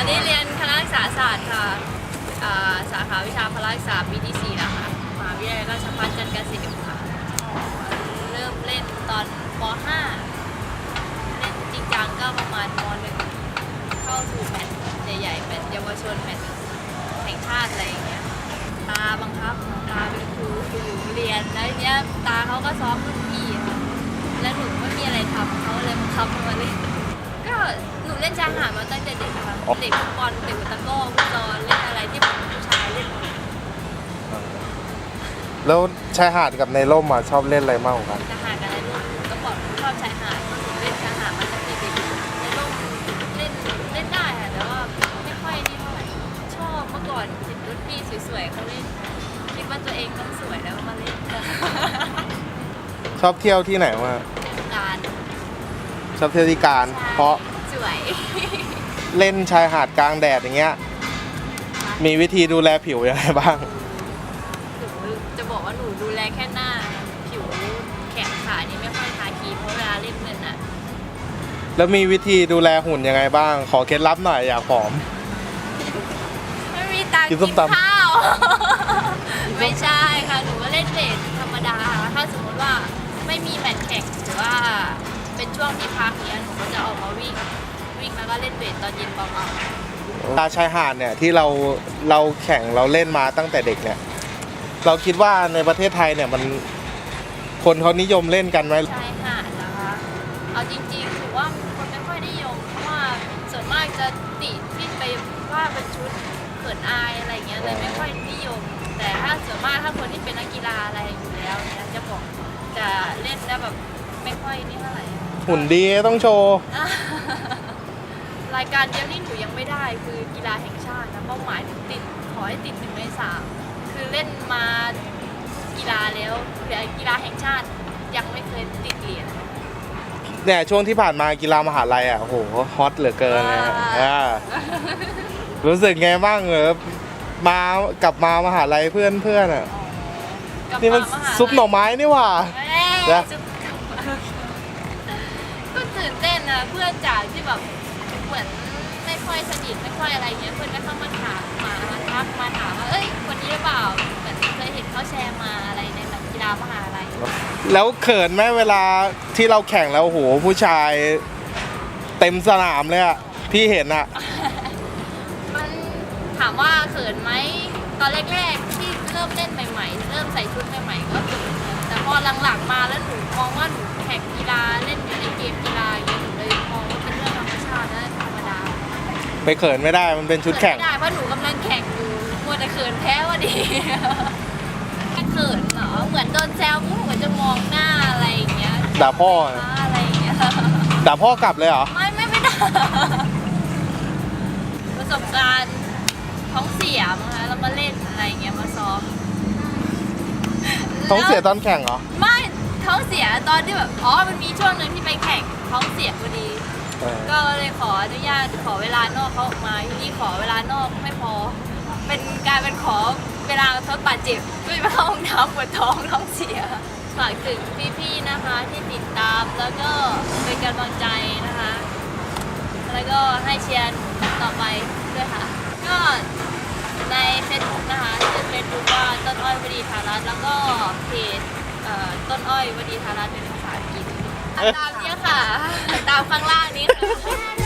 อันนี้เรียนคณะศึกษาศาสตร์ค่ะอ่าสาขาวิชาพละศึกษาปีที่สี่แล้วค่ะมหาวิทยาลัยราชภัฏจันทร์เกษมค่ะ เริ่มเล่นตอนป .5 เล่นจริงจังก็ประมาณม .1 เข้าสู่แมตช์ใหญ่ๆแมตช์เยาวชนแมตช์แห่งชาติอะไรอย่างเงี้ย ตาบังคับตาเป็นครูอยู่เรียนแล้วทีเนี้ยตาเขาก็ซ้อมรุ่นพี่ค่ะแล้วหนูไม่มีอะไรทำเขาเลยบังคับให้มาเล่นก็ เล่นชายหาดมาตั้งแต่เด็กค่ะเด็กฟุตบอลเด็กตะกร้อฟุตบอลเล่นอะไรที่แบบผู้ชายเล่นหมดแล้วชายหาดกับในร่มอะชอบเล่นอะไรมากกว่ากันชายหาดอะไรลูกก็บอกชอบชายหาดหนูเล่นชายหาดมาตั้งแต่เด็กในร่มเล่นเล่นได้ค่ะแต่ว่าไม่ค่อยนี่เท่าไหร่ชอบเมื่อก่อนเห็นรุ่นพี่สวยๆเขาเล่นคิดว่าตัวเองต้องสวยแล้วก็มาเล่นชอบเที่ยวที่ไหนมากการชอบเที่ยวที่การ เพราะส วย เล่นชายหาดกลางแดดอย่างเงี้ย มีวิธีดูแลผิวยังไงบ้าง หนูจะบอกว่าหนูดูแลแค่หน้า ผิวแขนขานี่ไม่ค่อยทาครีมเพราะเวลาเล่นเงินอะ แล้วมีวิธีดูแลหุ่นยังไงบ้าง ขอเคล็ดลับหน่อยอยากผอม ไม่มีตังค์กิกินส้มตำ ข้าว ไม่ใช่ค่ะ หนูก็เล่นเวทธรรมดา ถ้าสมมติว่าไม่มีแมตช์แข่งหรือว่าเป็นช่วงที่พักเนี้ยหนูก็จะออกมาวิ่งวิ่งแล้ว ก็เล่นเวทตอนเย็นเบาๆตาชายหาดเนี่ยที่เราเราแข่งเราเล่นมาตั้งแต่เด็กเนี่ย เราคิดว่าในประเทศไทยเนี่ยมันคนเขานิยมเล่นกันไหมชายหาดนะคะ เอาจริงๆถือว่าคนไม่ค่อยนิยมเพราะว่าส่วนมากจะติที่ไปว่าเป็นชุดเขินอายอะไรเงี้ยเลยไม่ค่อยนิยม แต่ถ้าส่วนมากถ้าคนที่เป็นนักกีฬาอะไรอยู่แล้วเนี่ยจะบอกจะเล่นแล้วแบบไม่ค่อยนี่เท่าไหร่หุ่นดีต้องโชว์ อะ รายการเดียวที่หนูยังไม่ได้คือกีฬาแห่งชาตินะเป้าหมายหนูติดขอให้ติดหนึ่งในสามคือเล่นมากีฬาแล้วแต่กีฬาแห่งชาติยังไม่เคยติดเหรียญ เนี่ยช่วงที่ผ่านมากีฬามหาลัยอะโอ้โหฮอตเหลือเกินเลยฮะอ่า อ่ารู้สึกไงบ้างเหรอมากลับมามหาลัยเพื่อนเพื่อนอะกลับนี่มันาาลัยซุปหน่อไม้นี่หว่า เอ้ยนะ ซุปก็ตื่นเต้นนะเพื่อนจากที่แบบ เหมือนไม่ค่อยสนิทไม่ค่อยอะไรเงี้ยเพื่อนก็เข้ามาถามมาทักมาถามว่าเอ้ยคนนี้หรือเปล่าเหมือนเคยเห็นเขาแชร์มาอะไรในแบบกีฬามหาลัยแล้วเขินไหมเวลาที่เราแข่งแล้วโอ้โหผู้ชายเต็มสนามเลยอะพี่เห็นอะมันถามว่าเขินไหมตอนแรกๆที่เริ่มเล่นใหม่ๆ เริ่มใส่ชุดใหม่ๆก็เขินนะแต่พอหลังๆมาแล้วหนูมองว่าหนูแข่งกีฬาเล่นอยู่ในเกมกีฬา ไปเขินไม่ได้มันเป็นชุดแข่งเขินไม่ได้เพราะหนูกำลังแข่งอยู่มัวแต่เขินแพ้วะดิแค่เขินเหรอ เหมือนโดนแซวปุ๊บหนูก็จะมองหน้าอะไรอย่างเงี้ยด่าพ่อนะอะไรอย่างเงี้ย ด่าพ่อกลับเลยเหรอ ไม่ไม่ไม่ได้ประสบการณ์ท้องเสียมั้งคะแล้วมาเล่นอะไรอย่างเงี้ยมาซ้อมท้องเสียแล้วตอนแข่งเหรอ ไม่ท้องเสียตอนที่แบบ อ๋อ มันมีช่วงหนึ่งที่ไปแข่งท้องเสียพอดีเออ ก็เลยขออนุญาตขอเวลานอกเขาออกมาที่นี่ขอเวลานอกไม่พอ เป็นการเป็นขอเวลาทดบาดเจ็บด้วยไปเข้าห้องน้ำปวดท้องท้องเสียฝากถึงพี่ๆนะคะที่ติดตามแล้วก็เป็นกำลังใจนะคะ แล้วก็ให้เชียร์ต่อไปด้วยค่ะ ก็ใน Facebook นะคะชื่อเฟซบุ๊กว่าต้นอ้อยวดีธารัตแล้วก็เพจต้นอ้อยวดีธารัตเป็น ตามนี้ค่ะ ตามข้างล่างนี้ค่ะ